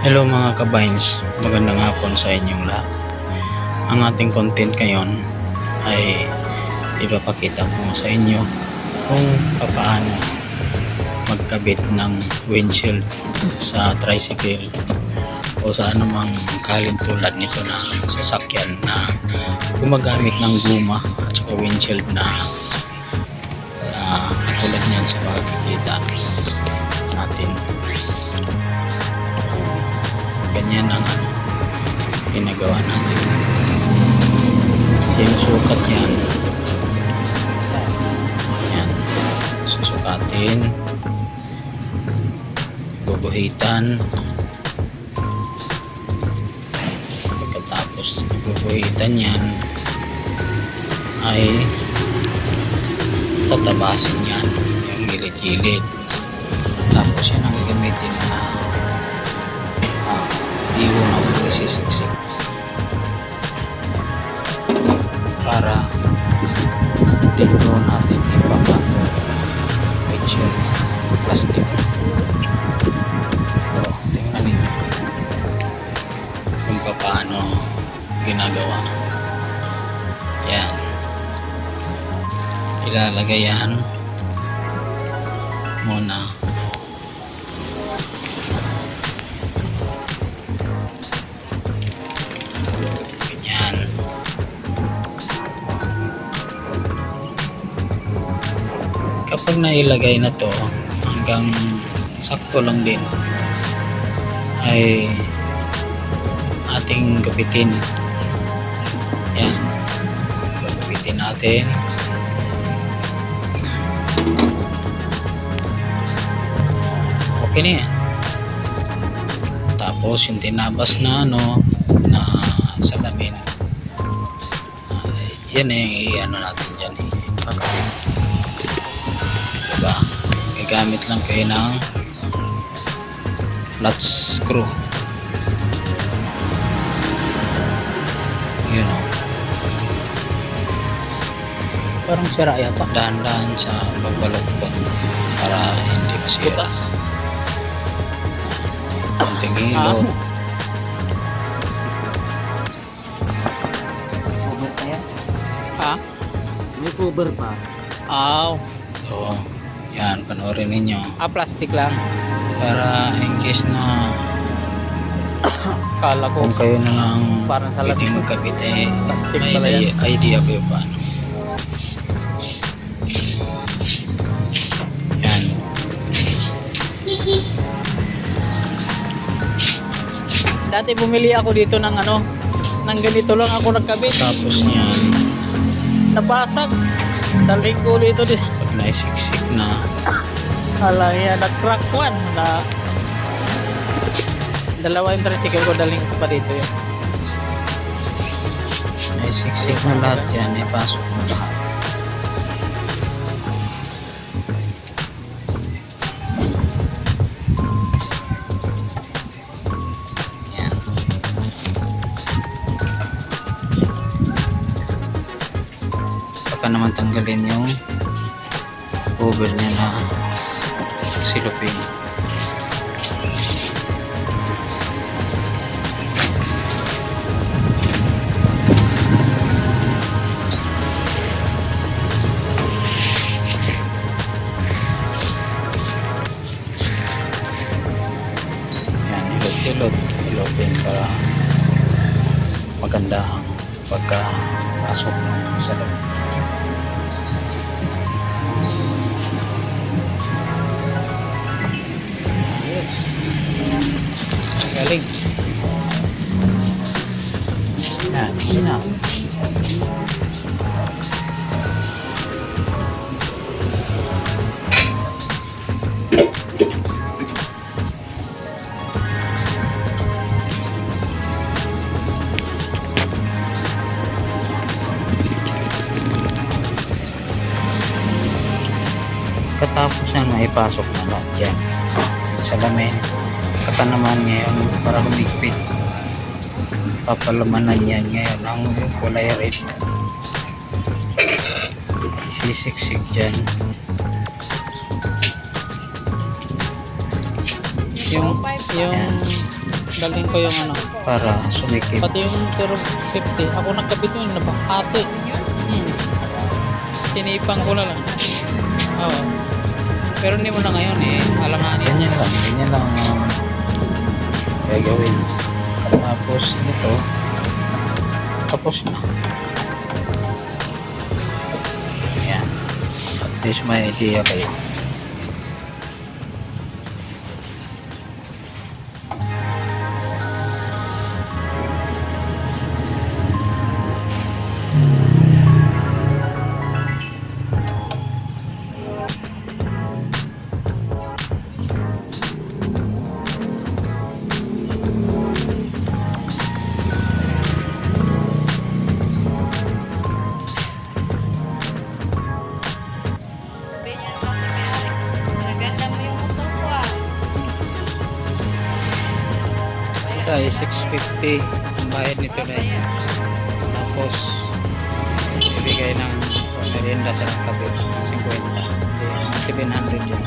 Hello mga kabines, magandang hapon sa inyong lahat. Ang ating content ngayon ay ipapakita ko sa inyo kung paano magkabit ng windshield sa tricycle o sa anumang kalintulad nito na sasakyan na gumagamit ng guma at saka windshield na na katulad niyan sa makikita ganyan ang ano, ginagawa natin. Sinusukat yan. Yan. Susukatin. Bubuhitan. Pagkatapos bubuhitan yan ay tatabasin yan. Yung gilid-gilid. Tapos yan ang gagamitin na iwo na magsisiksik para dito natin ipapato windshield plastic. Ito tingnan ninyo kung paano ginagawa. Yan. Ilalagay yan muna ganyan kapag nailagay na to hanggang sakto lang din ay ating gapitin yan gapitin natin. Okay na yan. Tapos yung tinabas na ano na salamin ay, yan eh i-ano natin dyan eh. Kakabit diba? Gagamit lang kayo ng flat screw. Yun o parang sira yata. Dahan-dahan sa pagbalot ko para hindi masira. Konting hilo cover pa. Aw. So, yan, panoorin ninyo. Ah, plastic lang. Para in case na Kala ko. kung kayo na lang Parang sa pwede magkabit eh, Plastic may pala yan. idea, idea kayo paano. Yan. Dati bumili ako dito ng ano, ng ganito lang ako nagkabit. Tapos yan, Napasag. Daling ko dito din. pag naisiksik na, Hala, yan. Nag-crack one. Na, dalawa yung tricycle ko daling pa dito yun. naisiksik na lahat yan, ipasok mo lahat. Baka naman tanggalin yung cover niya na silupin. Yan, hilot-hilot. Hilopin para maganda ang pagkapasok mo sa loob. Galing. Yan, yun na. Katapos yan, maipasok na lahat yan. Salamin. Kaka naman ngayon para humigpit. Papalamanan yan ngayon ang kulay red. Isisiksik dyan. Yung, yung Dalhin ko yung ano. para sumikip. Pati yung 050. Ako nagkabit yun. Nabahati. Hmm. Tinipang ko na lang. Oo. Pero hindi mo na ngayon eh. Alanganin. Ganyan lang, ganyan lang ang gagawin. Tapos nito, tapos na. Yan. At least may idea kayo. 50 ang bayad nito na tapos ibigay ng merienda sa kape 50 700 yun